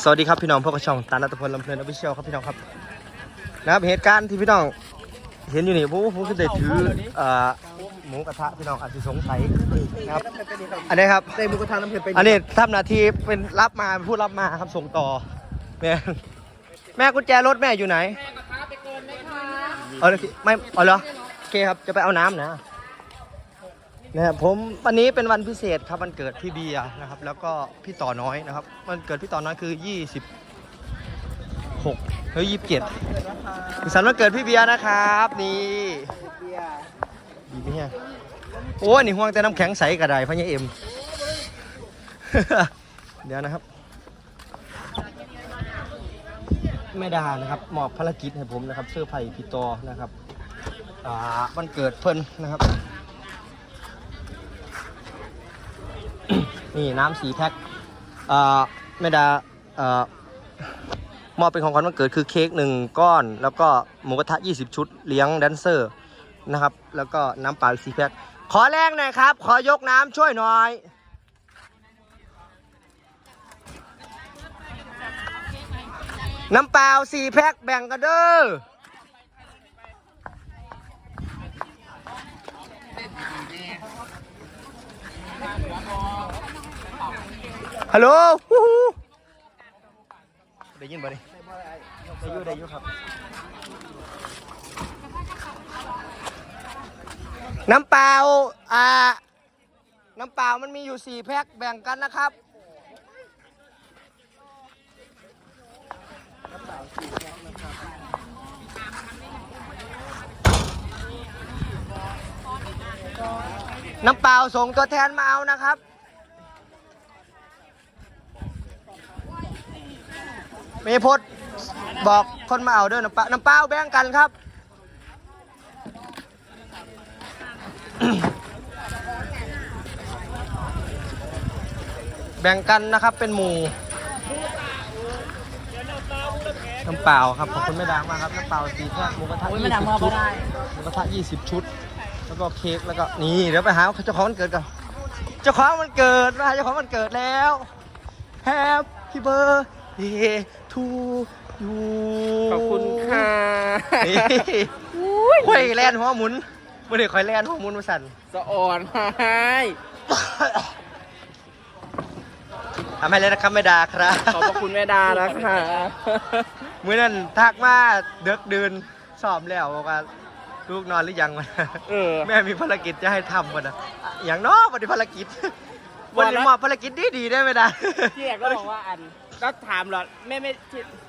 สวัสดีครับพี่น้องพวกบช่องตาลัตพลลำเพลินอภิเชียวครับพี่น้องครับนะครับเหตุการณ์ที่พี่น้องเห็นอยู่นี่ผมผมก็ได้ถือเอ่อหมูกระทะพี่น้องอาจจะสงสัยนะครับอันนี้ครับเต้หมูกระทะน้ำเผ็ดไปอันนี้ทำหน้าที่เป็นรับมาเป็นผู้รับมาครับส่งต่อแม่แม่กุญแจรถแม่อยู่ไหนเอาเลยไม่เอาเหรอโอเคครับจะไปเอาน้ำนะ นะครับผมวันนี้เป็นวันพิเศษครับวันเกิดพี่เบียร์นะครับ แล้วก็พี่ต่อน้อยนะครับวันเกิดพี่ต่อน้อยคือ 26เฮ้ย27สุขสันต์วันเกิดพี่เบียร์นะครับ นี่ดีไหมเนี่ยโอ้ยนี่ห่วงแต่น้ำแข็งใสกระไดพะเนี่ยเอ็ม เดี๋ยวนะครับแม่ดานะครับมอบภารกิจให้ผมนะครับเสื้อไผ่พี่ตอนะครับอ่าวันเกิดเพิ่นนะครับ นี่น้ำสีแพ็คอ่าแม่ดาอ่ามอบเป็นของขวัญวันเกิดคือเค้กหนึ่งก้อน แล้วก็หมูกระทะ 20 ชุดเลี้ยงแดนเซอร์นะครับ แล้วก็น้ำเปล่าอีกสีแพ็คขอแรงหน่อยครับ ขอยกน้ำช่วยหน่อยน้ำเปล่าสี่แพ็คแบ่งกันเด้อ ฮัลโหลฮู้ฮู้ได้ยินบ่ดิได้อยูได้อยูครับ น้ำเปล่าอ่า น้ำเปล่ามันมีอยู่สี่แพ็คแบ่งกันนะครับ น้ำเปล่าส่งตัวแทนมาเอานะครับ มีพดบอกคนมาเอาเด้วยน้ำเปล่าน้ำเปล่าแบ่งกันครับ แบ่งกันนะครับเป็นหมู่น้ำเปล่าครับขอบคุณแม่ดางมากครับน้ำเปล่าสีแท่งหมูกระทะยี่สิบชุดหมูกระทะยี่สิบชุด แล้วก็เค้กแล้วก็นี่เดี๋ยวไปหาเจ้าของวันเกิดกันเจ้าของวันเกิดมาเจ้าของวันเกิดแล้ว Happy birthday to you ขอบคุณค่ะนี่ข่อยแลนหัวหมุนมื่อเด็กข่อยแลนหัวหมุนมาสั่นสะอ่อนให้ทำให้เลยนะครับไม่ดาครับขอบพระคุณแม่ดานะคะมื่อนั้นทักมาเดึกดื่นสอบแล้วบอกว่าลูกนอนหรือยังวะเออแม่มีภารกิจจะให้ทำกันนะอย่างน้อยวันนี้ภารกิจวันนี้มอบภารกิจดีดีๆได้ไหมดาพี่เอกก็บอกว่าอัน ก็ถามหรอแม่ไม่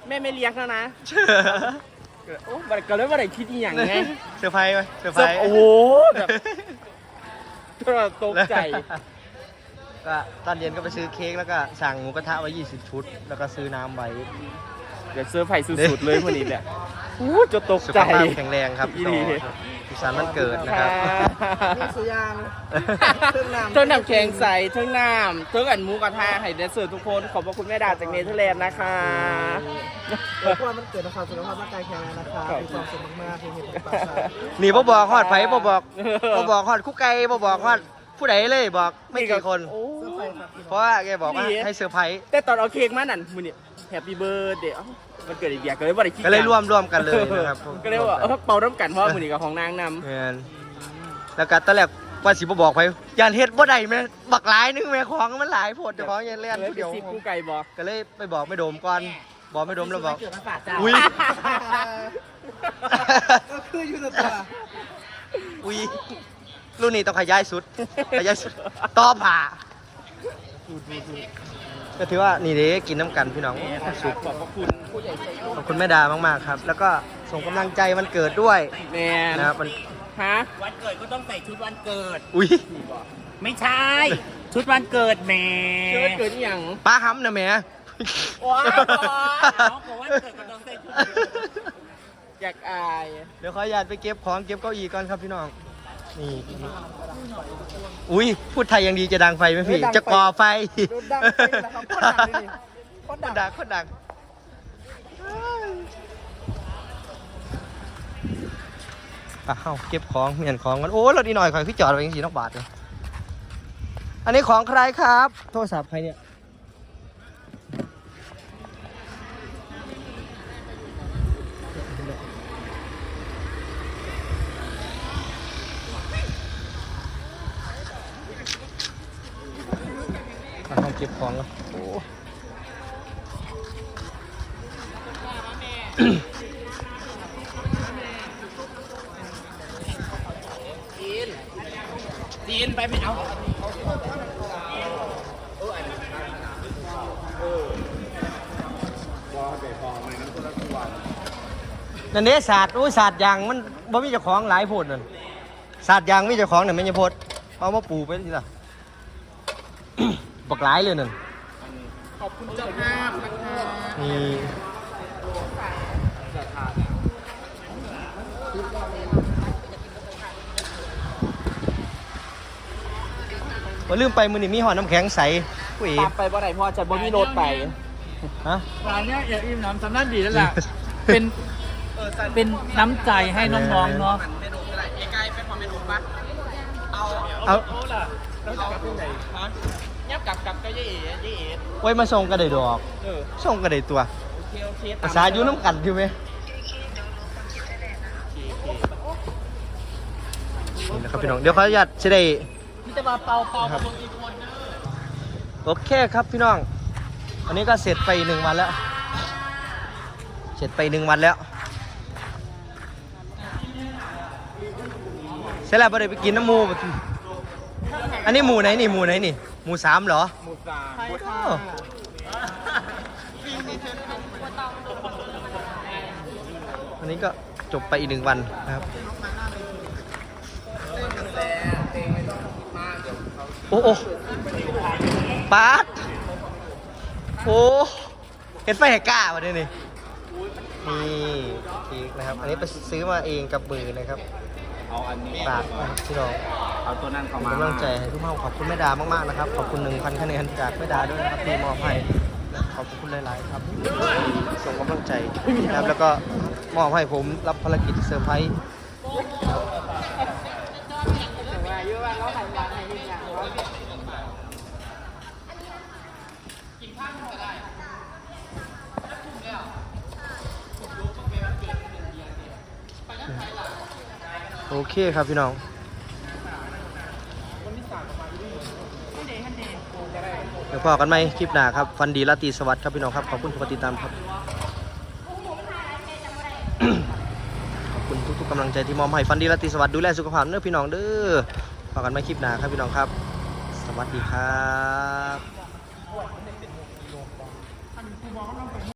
แม่ไม่เลี้ยงแล้วนะเชื่อโอ้บัดก็เลยว่าไหนคิดอีหยังไงเซอร์ไพรส์ไหมเซอร์ไพรส์โอ้โหแบบก็ตกใจก็ตอนเย็นก็ไปซื้อเค้กแล้วก็สั่งหมูกระทะไว้ 20 ชุด แล้วก็ซื้อน้ำไว้ เดี๋ยวเซอร์ไพรส์สุดๆเลยพวกนี้เนี่ยอู้จะตกสุขใจ ภาพแข็งแรงครับอีต่หลีอสุขสันต์วันเกิดนะครับนี่สุยาง เครื่องน้ำเครื่องน้ำแข็งใสเครื่องน้ำเครื่องอันหมูกระทะให้แดนเซอร์ทุกคน ขอบพระคุณแม่ดาจากเนเธอร์แลนด์นะคะขอให้มันเกิดนะครับสุขภาพร่างกายแข็งแรงนะครับมีความสุขมากๆเฮงๆปังๆครับนี่บ่บอกฮอดไผบ่บอกบ่บอกฮอดคุกไก่บ่บอกฮอดผู้ใดเลยบอกไม่กี่คน โอ้ เพราะว่าแกบอกว่าให้เซอร์ไพรส์แต่ตอนเอาเค้กมานั่นมือนี่แฮปปี้เบิร์ดเดย์มันเกิดอีกอย่างก็เลยว่าได้คิดก็เลยร่วมร่วมกันเลยนะครับก็เลยว่าเออเป่าน้ำกันเพราะว่ามือนี่กับของนางนำแม่นแล้วก็ตอนแรกว่าสิบ่บอกไผย่านเฮ็ดบ่ได้แม่บักหลายนึงแม่ของมันหลายโพดเจ้าของยันเล่นเลยผู้ไปเดียวซิกคู่ไก่บอกก็เลยไปบอกไม่โดมก่อนบอกไม่โดมแล้วบอกเกิดมาฝากเจ้าอุ้ยก็คืออยู่ตัวอุ้ยรุ่นนี้ต้องขยายสุดขยายสุดต่อผ่า ก็ถือว่านี่เด้กินน้ำกันพี่น้องสุขขอบพระคุณผู้ใหญ่ใจดีขอบคุณแม่ดามากๆครับ แล้วก็ส่งกำลังใจวันเกิดด้วยแมนนะครับมันฮะวันเกิดก็ต้องใส่ชุดวันเกิด อุ้ยไม่ใช่ ชุดวันเกิดแหมเกิดเกิดอหย่างป้าห้ำนะแม่ว้าวน้องบอกว่าวันเกิดก็ต้องใส่ชุดวันเกิดอยากอายเดี๋ยวขออนุญาตไปเก็บของเก็บเก้าอี้ก่อนครับพี่น้อง นี่ อุ้ยพูดไทยยังดีจะดังไฟไหมพี่ จะก่อไฟโดนดังไปนะครับโคตรดังเลยนี่โคตรโคดัตงรดังโคตรดังอะเอ้าเก็บของเมียนของกันโอ้รถอีหน่อยคอยพี่จอดไว้ยังสีนอกบาทเลยอันนี้ของใครครับ โทรศัพท์ใครเนี่ย ของก่อนโอ้จีนจีนไปไม่เอานั่นเด้ศาสตร์โอ้ยศาสตร์ยางมันบ่มีเจ้าของหลายโพดนั่นศาสตร์ยางมีเจ้าของเนี่ยไม่ใช่โพดเอามาปลูกไปทีละ บักหลายเลยนั่นขอบคุณเจ้าภาพนะคะนี่ว่าลืมไปมือนี่มีหอน้ำแข็งใสผู้เอ๋ตามไปบ่ได้เพอจะบ่มีรถไปฮะร้านเนี้ยอย่าอิ่มน้ำสำนักดีแล้วล่ะ เป็นเป็นน้ำใจให้น้องๆเนาะเมนูอะไรเอไกไปพอเมนูปะเอาเอา เอาล่ะแล้วจะกลับที่ไหนฮะยับกลับกลับก็ยี่เอ๋ยี่เอ๋ไว้มาส่งกันได้ดอกเออส่งกันได้ตัวโอเคโอเคภาษาอยู่น้ำกันอยู่ไหมนี่นะครับพี่น้องเดี๋ยวขออนุญาตจะได้มีแต่มาเป่าเป่าครับโอเคครับพี่น้องอันนี้ก็เสร็จไปหนึ่งวันแล้ว เสร็จไปหนึ่งวันแล้วเสร็จแล้วไปได้ไปกินน้ำหมูอันนี้หมูไหนนี่หมูไหนนี่ หมูสามเหรอ หมูสามอ้าววันนี้ก็จบไปอีกหนึ่งวันนะครับโอ้โอ้ปาดโอ้เห็นไฟแหกก้าวะเนี่ยนี่นี่เค้กนะครับ อันนี้ไปซื้อมาเองกับมือนะครับเอาอันนี้ฝากนะครับพี่น้อง เอาตัวนั้นเข้าเป็นมา กำลังใจให้ทุกท่านขอบคุณแม่ดามากๆนะครับ ขอบคุณหนึ่งพันคะแนนจากแม่ดาด้วยนะครับที่มอบให้ขอบคุณหลายๆครับส่งกำลังใจนะครับแล้วก็มอบให้ผมรับภารกิจเซอร์ไพรส์โอเคครับพี่น้อง เดี๋ยว พอกันไหมคลิปหน้าครับฟันดีราตรีสวัสดิ์ครับพี่น้องครับ ขอบคุณทุกการติดตามครับ ขอบคุณทุกๆกำลังใจที่มอบให้ฟันดีราตรีสวัสดิ์ดูแลสุขภาพเนื้อพี่น้องเด้อพอกันไหมคลิปหน้าครับพี่น้องครับ สวัสดีครับ